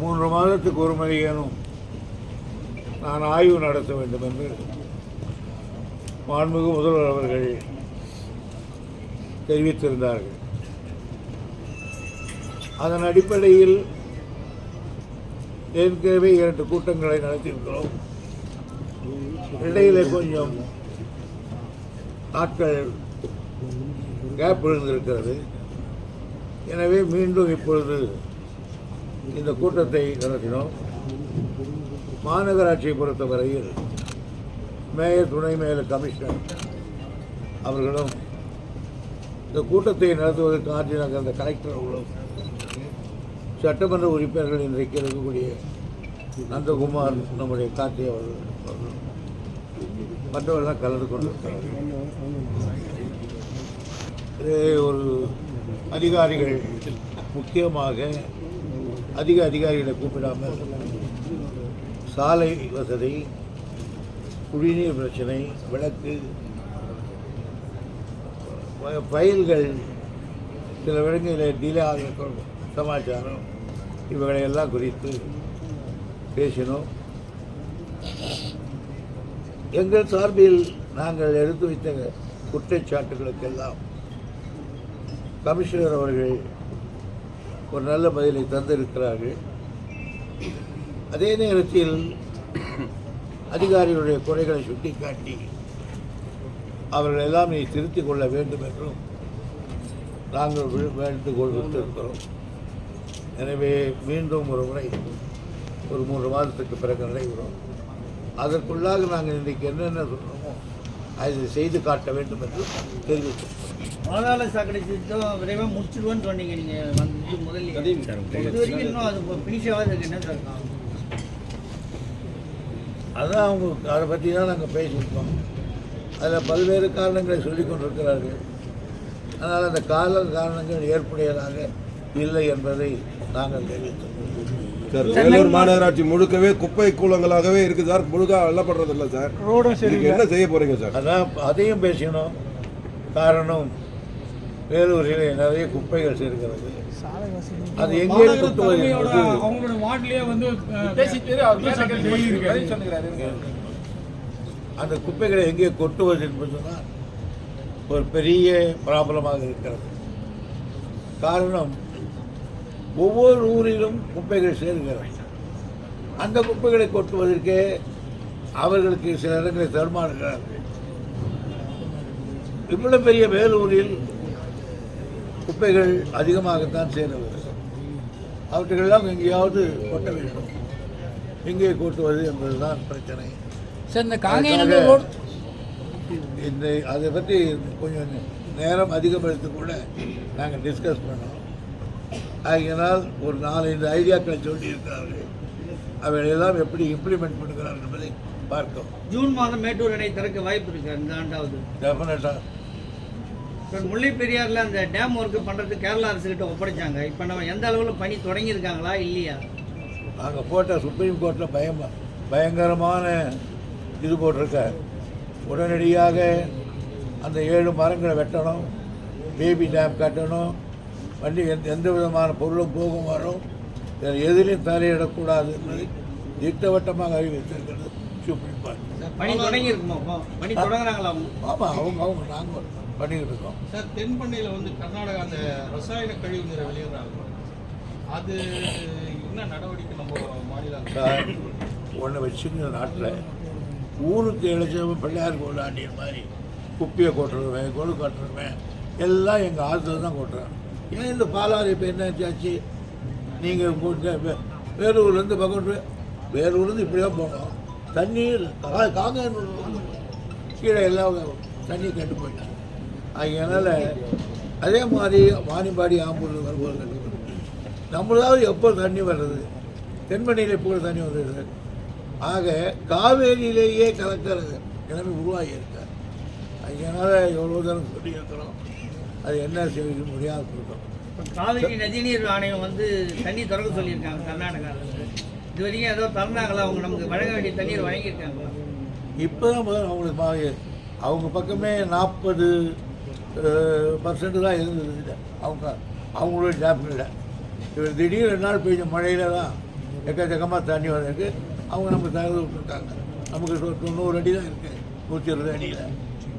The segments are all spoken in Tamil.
மூன்று மாதத்துக்கு ஒரு முறையேனும் நான் ஆய்வு நடத்த வேண்டும் என்று மாண்புமிகு முதல்வர் அவர்கள் தெரிவித்திருந்தார்கள். அதன் அடிப்படையில் ஏற்கனவே இரண்டு கூட்டங்களை நடத்தியிருக்கிறோம். இடையில கொஞ்சம் நாட்கள் கேப் விழுந்திருக்கிறது. எனவே மீண்டும் இப்பொழுது இந்த கூட்டத்தை நடத்தினோம். மாநகராட்சியை பொறுத்தவரையில் மேயர் துணை மேயர் கமிஷனர் அவர்களும் இந்த கூட்டத்தை நடத்துவதற்கு ஆற்றினாங்க அந்த கலெக்டர் அவர்களும் சட்டமன்ற உறுப்பினர்கள் இன்றைக்கு இருக்கக்கூடிய நந்தகுமார் நம்முடைய கார்த்தி அவர்கள் மற்றவர்கள் மற்றவர்கள்லாம் கலந்து கொண்டிருக்கிறார்கள். இது ஒரு அதிகாரிகள் முக்கியமாக அதிக அதிகாரிகளை கூப்பிடாமல் சாலை வசதி குடிநீர் பிரச்சனை விளக்கு வ- ஃபைல்கள் சில இடங்களில் டிலே ஆகிற சமாச்சாரம் இவைகளை எல்லாம் குறித்து பேசினோம். எங்கள் சார்பில் நாங்கள் எடுத்து வைத்த குற்றச்சாட்டுகளுக்கெல்லாம் கமிஷனர் அவர்கள் ஒரு நல்ல பதிலை தந்திருக்கிறார்கள். அதே நேரத்தில் அதிகாரிகளுடைய குறைகளை சுட்டிக்காட்டி அவர்கள் எல்லாம் நீ திருத்திக் கொள்ள வேண்டும் என்றும் நாங்கள் வேண்டுகோள் விட்டிருக்கிறோம். எனவே மீண்டும் ஒரு முறை ஒரு மூன்று மாதத்துக்கு பிறகு நடைபெறும். அதற்குள்ளாக நாங்கள் இன்றைக்கு என்னென்ன சொல்கிறோமோ அதை செய்து காட்ட வேண்டும் என்று தெரிவித்திருக்கிறோம் பாதாள சாக்கடை திட்டம் விரைவாக முடிச்சிடுவோன்னு சொன்னீங்க நீங்கள் வந்து முதல்ல இது வரைக்கும் இன்னும் அது ஃபினிஷ் ஆகாததுக்கு என்ன சார்? அதான் அவங்க அதை பற்றி தான் நாங்கள் பேசியிருக்கோம். அதில் பல்வேறு காரணங்களை சொல்லிக் கொண்டிருக்கிறார்கள். ஆனால் அந்த கால காரணங்கள் ஏற்புடையதாக இல்லை என்பதை நாங்கள் தெரிவித்தோம் சார் வேலூர் மாநகராட்சி முழுக்கவே குப்பை கூலங்களாகவே இருக்கு சார். முழுக்க வெள்ளப்படுறது இல்லை சார் என்ன செய்ய போறீங்க சார்? அதான் அதையும் பேசினோம். காரணம் வேலூரில் நிறைய குப்பைகள் சேர்க்கிறது. அது எங்கே என்பது அவங்களோட வார்டுலயே வந்து அந்த குப்பைகளை எங்கே கொட்டுவது என்பதுதான் ஒரு பெரிய ப்ராப்ளமாக இருக்கிறது. காரணம் ஒவ்வொரு ஊரிலும் குப்பைகள் சேர்கிறது அந்த குப்பைகளை கொட்டுவதற்கே அவர்களுக்கு சில இடங்களை தருமாறுகிறார்கள் இவ்வளவு பெரிய வேலூரில் குப்பைகள் அதிகமாகத்தான் சேருவது அவற்றுக்கெல்லாம் எங்கேயாவது கொட்ட வேண்டும். எங்கே கொட்டுவது என்பதுதான் பிரச்சனை. சார் இந்த காங்கேயநல்லூர் ரோட் இந்த அதை பற்றி கொஞ்சம் நேரம் அதிகப்படுத்தி கூட நாங்கள் டிஸ்கஸ் பண்ணோம். ஆகையினால் ஒரு நாலஞ்சு ஐடியாக்களை சொல்லி இருக்கிறார்கள் அவைகளெல்லாம் எப்படி இம்ப்ளிமெண்ட் பண்ணுகிறார்கள் என்பதை பார்க்கும் ஜூன் மாதம் மேட்டூர் அணை திறக்க வாய்ப்பு இருக்கு இந்த ஆண்டாவது. டெஃபினட்டாக சார் முல்லை பெரியாரில் அந்த டேம் ஒர்க்கு பண்ணுறதுக்கு கேரளா அரசுகிட்ட ஒப்படைச்சாங்க. இப்போ நம்ம எந்த அளவில் பணி தொடங்கியிருக்காங்களா இல்லையா? நாங்கள் போட்ட சுப்ரீம் கோர்ட்டில் பயம் பயங்கரமான இது போட்டிருக்கார். உடனடியாக அந்த ஏழு மரங்களை வெட்டணும் பேபி டேம் கட்டணும் வண்டி எந்த எந்த விதமான பொருளும் போகும் வரும். வேறு எதிலையும் தலையிடக்கூடாது என்பதை திட்டவட்டமாக அறிவித்திருக்கிறது சுப்ரீம் கோர்ட் பணி தொடங்கியிருக்குமா அப்போ பணி தொடங்குறாங்களா ஆமாம் அவங்க அவங்க நாங்கள் பண்ணிக்கிட்டு இருக்கோம் சார் தென்பண்ணையில் வந்து கர்நாடகா அந்த ரசாயன கழிவு நீரை வெளியிடுறாங்க. அது என்ன நடவடிக்கை நம்ம மாநில அரசு? சார் ஒன்றை வச்சுங்க நாட்டில். ஊருக்கு இழைச்சவன் பிள்ளையார் கொண்டாடிய மாதிரி குப்பியை கொட்டுறவன் கொழு கொட்டுறவன் எல்லாம் எங்கள் ஆற்றுல தான் கொட்டுறான். ஏன் இந்த பாலாறு இப்போ என்னாச்சு நீங்கள் வேலூர்லேருந்து பக்கம் வேலூர்லேருந்து இப்படியே போனோம். தண்ணீர் கா- காங்கேயனூர்ல கீழே எல்லாம் தண்ணி கெட்டு போயிடுச்சு. அதனால் அதே மாதிரி வாணிப்பாடி ஆம்பூர் வரும்போது போயிடுச்சு நம்மளாவது எப்போ தண்ணி வர்றது? தென்மணியில் எப்போ தண்ணி வந்துடுது ஆக காவேரியிலேயே கலக்கிறது நிலைமை உருவாகி இருக்கார் அதனால் எவ்வளோ தூரம் சொல்லியிருக்கிறோம் அது என்ன செய்ய முடியாது இப்போ காவிரி நதிநீர் ஆணையம் வந்து தண்ணி திறக்க சொல்லியிருக்காங்க கர்நாடகா அரசு இது வரைக்கும் ஏதோ திறந்தாங்களா? அவங்க நமக்கு வழங்க வேண்டிய தண்ணீர் வழங்கியிருக்காங்களா? இப்போ தான் முதல்ல அவங்களுக்கு அவங்க பக்கமே நாற்பது பர்சன்ட் தான் இருந்தது அவங்க அவங்களோட ஜாப்களில் இவர் திடீர் ரெண்டு நாள் பெய்ஞ்ச மழையில தான் எக்கச்சக்கமாக தண்ணி வந்திருக்கு. அவங்க நமக்கு தகவல் விட்டுருக்காங்க நமக்கு தொண்ணூறு அடி தான் இருக்குது நூற்றி இருபது அடியில்.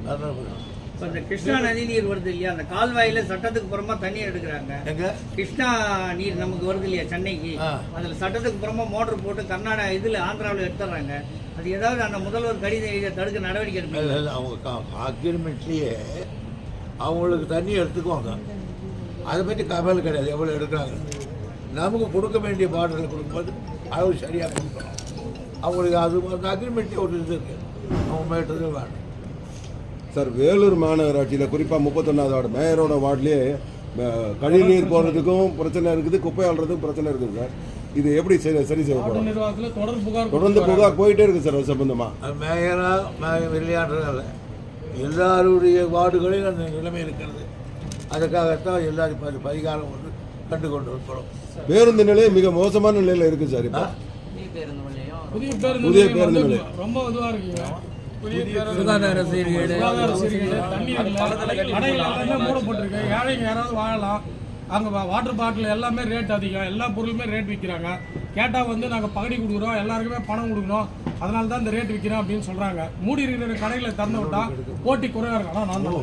அதனால. இப்போ இந்த கிருஷ்ணா நதி நீர் வருது இல்லையா? அந்த கால்வாயில சட்டத்துக்கு புறமா தண்ணீர் எடுக்கிறாங்க. எங்க? கிருஷ்ணா நீர் நமக்கு வருது இல்லையா சென்னைக்கு. அதுல சட்டத்துக்கு புறமா மோட்டர் போட்டு கர்நாடகா இதுல ஆந்திராவில் எடுத்துறாங்க. அது ஏதாவது அந்த முதல்வர் கடிதம் தடுக்க நடவடிக்கை எடுப்பீங்க இல்லை அவங்க அக்ரிமெண்ட்லேயே அவங்களுக்கு தண்ணி எடுத்துக்குவாங்க. அதை பற்றி கவலை கிடையாது எவ்வளோ எடுக்கிறாங்க. நமக்கு கொடுக்க வேண்டிய பாட்டில் கொடுக்கும்போது அளவு சரியாக கொடுக்கணும் அவங்களுக்கு அது அந்த அக்ரிமெண்ட்லேயே ஒரு இது இருக்குது அவங்க மேட்டது வேணும் சார் வேலூர் மாநகராட்சியில் குறிப்பாக முப்பத்தொன்னாவது வார்டு மேயரோட வார்டுலேயே அஹ், கழிவுநீர் போகிறதுக்கும் பிரச்சனை இருக்குது குப்பை அள்ளுறதுக்கும் பிரச்சனை இருக்குது சார். இது எப்படி சரி சரி செய்யப்படும் நிர்வாகத்துல தொடர் புகார் தொடர்ந்து புகார் போயிட்டே இருக்கு சார் அது சம்பந்தமா. அது மேயராக மேய விளையாடுறதில்ல எல்லாருடைய வார்டுகளிலும் அந்த நிலைமை இருக்கிறது. அதுக்காகத்தான் எல்லாரும் பரி- பரிகாரம் வந்து கண்டு கொண்டு இருக்கிறோம். பேருந்து நிலையம் மிக மோசமான நிலையில் இருக்கு சார் இப்போ. புதிய பேருந்து புதிய நிலையம். ரொம்ப இதுவா இருக்குங்க சுகாதார சீர்கேடு. மூடப்பட்டிருக்கு. ஏழைங்க யாராவது வாழலாம். அங்கே வாட்டர் பாட்டில் எல்லாமே ரேட் அதிகம். எல்லா பொருளுமே ரேட் விற்கிறாங்க கேட்டால் வந்து நாங்கள் பகடி கொடுக்குறோம் எல்லாருக்குமே பணம் கொடுக்கணும் அதனால தான் இந்த ரேட் விற்கிறோம் அப்படின்னு சொல்கிறாங்க மூடி இருக்கிற கடைகளை திறந்து விட்டா போட்டி குறைவாக இருக்கும். ஆனால் நான் தான்.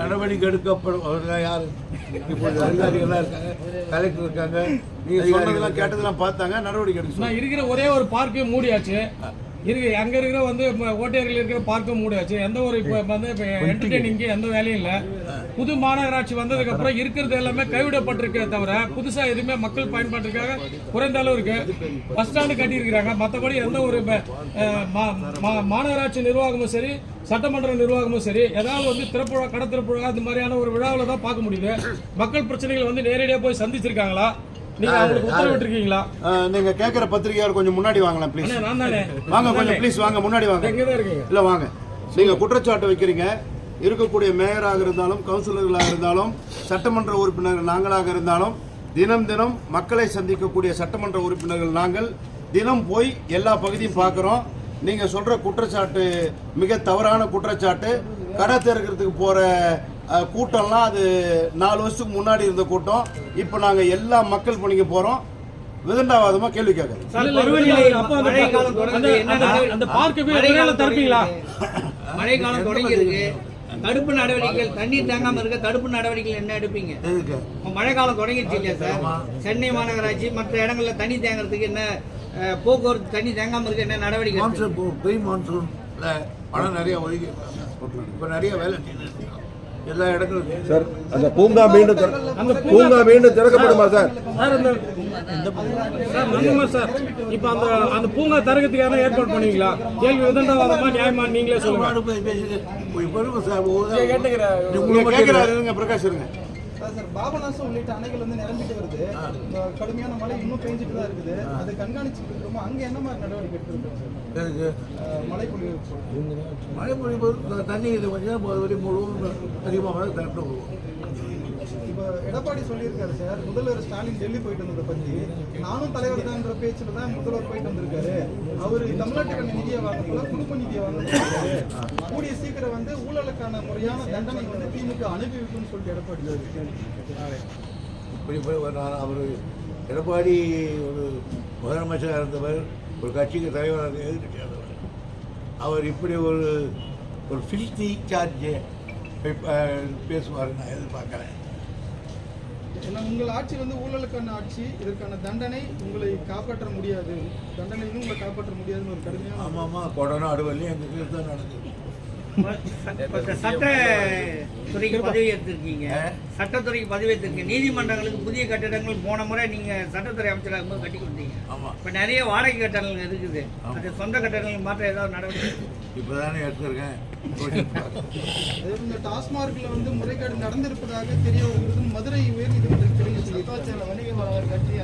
நடவடிக்கை எடுக்கப்படும். அவர்கள் யாரு? அதிகாரிகள்லாம் இருக்காங்க. கலெக்டர் இருக்காங்க. நீங்க சொன்னதெல்லாம் கேட்டதெல்லாம் பார்த்தாங்க. நடவடிக்கை எடுக்க நான் இருக்கிற ஒரே ஒரு பார்க்கு மூடியாச்சு. இருக்கு. அங்க இருக்கிற வந்து ஓட்டேரியில் இருக்கிற பார்க்கும் மூடியாச்சு எந்த ஒரு இப்போ வந்து என்டர்டெய்னிங்க்கு எந்த வேலையும் இல்லை. புது மாநகராட்சி வந்ததுக்கு அப்புறம் இருக்கிறது எல்லாமே கைவிடப்பட்டிருக்கே தவிர புதுசா எதுவுமே மக்கள் பயன்பாட்டுக்காக குறைந்த அளவு இருக்கு. பஸ் ஸ்டாண்டு கட்டியிருக்கிறாங்க. மற்றபடி எந்த ஒரு மாநகராட்சி நிர்வாகமும் சரி சட்டமன்ற நிர்வாகமும் சரி ஏதாவது வந்து திறப்புழா கடை திறப்புழா இந்த மாதிரியான ஒரு விழாவில் தான் பார்க்க முடியுது. மக்கள் பிரச்சனைகள் வந்து நேரடியாக போய் சந்திச்சிருக்காங்களா? நீங்க அவங்களுக்கு உத்தரவிட்டிருக்கீங்களா நீங்க கேட்கிற பத்திரிகையாளர் கொஞ்சம் முன்னாடி வாங்கலாம் ப்ளீஸ் வாங்க கொஞ்சம் ப்ளீஸ் வாங்க முன்னாடி வாங்க. இல்ல வாங்க. நீங்க குற்றச்சாட்டு வைக்கிறீங்க. இருக்கக்கூடிய மேயராக இருந்தாலும் கவுன்சிலர்களாக இருந்தாலும் சட்டமன்ற உறுப்பினர்கள் நாங்களாக இருந்தாலும் தினம் தினம் மக்களை சந்திக்கக்கூடிய சட்டமன்ற உறுப்பினர்கள் நாங்கள் தினம் போய் எல்லா பகுதியும் பார்க்குறோம். நீங்க சொல்ற குற்றச்சாட்டு மிக தவறான குற்றச்சாட்டு கடை திறக்கிறதுக்கு போற அஹ், கூட்டம்லாம் அது நாலு வருஷத்துக்கு முன்னாடி இருந்த கூட்டம். இப்போ நாங்க எல்லா மக்கள் பணிக்கு போறோம். விதண்டாவாதமா கேள்வி மழை போய் மழை? மழை இருக்கு. தடுப்பு நடவடிக்கைகள் தண்ணீர் தேங்காம இருக்க தடுப்பு நடவடிக்கைகள் என்ன எடுப்பீங்க? மழை காலம் தொடங்கிடுச்சு இல்லையா சார்? சென்னை மாநகராட்சி மற்ற இடங்கள்ல தண்ணி தேங்குறதுக்கு என்ன போக்குவரத்து தண்ணி தேங்காம இருக்க என்ன நடவடிக்கை? மான்சூன் போ- ப்ரீ மான்சூன்ல பணம் நிறைய ஒதுக்கி இப்போ நிறைய வேலை எல்லா இடங்களும். சார் அந்த பூங்கா மீண்டும் அந்த பூங்கா மீண்டும் திறக்கப்படுமா சார் சார்? அந்த சார் சார். இப்போ அந்த அந்த பூங்கா தரகத்துக்கான ஏற்பாடு பண்ணுவீங்களா? கேள்வி விதண்டாவாதமா நியாயமா நீங்களே சொல்லுங்க. பாடு போய் பேசுங்க போய் பாருங்க சார் ஒரு நாள் கேட்டுக்கிறேன் நீ நீங்க உங்களுக்கு கேட்கிறாரு இருங்க பிரகாஷ் இருங்க. சார் சார் பாபநாசம் உள்ளிட்ட அணைகள் வந்து நிரம்பிட்டு வருது. இந்த கடுமையான மழை இன்னும் பெஞ்சிட்டு தான் இருக்குது. அது கண்காணிச்சுட்டு இருக்கிறோமோ அங்க என்ன மாதிரி நடவடிக்கை எடுத்துருக்கோம் சார்? எதுக்கு? அஹ், மழை பொழிவு தண்ணி இது கொஞ்சம் போது வரை முழுவதும் அதிகமாக திரண்டு வருவோம் இப்போ எடப்பாடி சொல்லியிருக்காரு சார் முதல்வர் ஸ்டாலின் டெல்லி போயிட்டு வந்ததை பத்தி நானும் தலைவர் தான்ற பேச்சுல தான் முதல்வர் போயிட்டு வந்திருக்காரு அவர் தமிழ்நாட்டுக்கான நிதியை வாங்கல குடும்ப நிதியை வாங்க கூடிய சீக்கிரம் வந்து ஊழலுக்கான முறையான தண்டனை வந்து திமுக அனுபவிக்கும்னு சொல்லிட்டு எடப்பாடி. இப்படி போய் அவர் எடப்பாடி ஒரு முதலமைச்சராக இருந்தவர் ஒரு கட்சிக்கு தலைவராக சேர்ந்தவர். அவர் இப்படி ஒரு ஒரு ஃபில்த்தி சார்ஜ் பேசுவார் நான் எதிர்பார்க்குறேன் ஏன்னா உங்கள் ஆட்சி வந்து ஊழலுக்கான ஆட்சி இதற்கான தண்டனை உங்களை காப்பாற்ற முடியாது. தண்டனையிலும் உங்களை காப்பாற்ற முடியாதுன்னு ஒரு கடுமையான ஆமாம் ஆமாம் கொடனும் அடுவல்லையும் எங்கள் தான் நடக்குது. சட்டத்துறைக்கு பதவி எடுத்திருக்கீங்க சட்டத்துறைக்கு பதவி எடுத்திருக்கீங்க நீதிமன்றங்களுக்கு புதிய கட்டிடங்கள் போன முறை நீங்க சட்டத்துறை அமைச்சராக இருக்கும்போது கட்டி கொடுத்தீங்க. ஆமாம் இப்ப நிறைய வாடகை கட்டடங்கள் இருக்குது. அது சொந்த கட்டடங்கள் மாற்ற ஏதாவது நடவடிக்கை இப்போ தானே எடுத்திருக்கேன். இந்த டாஸ்மார்க்ல வந்து முறைகேடு நடந்திருப்பதாக தெரிய வருகிறது. மதுரை உயர் நீதிமன்றம் தெரிவிச்சிருக்கு வணிக வளவர் கட்சி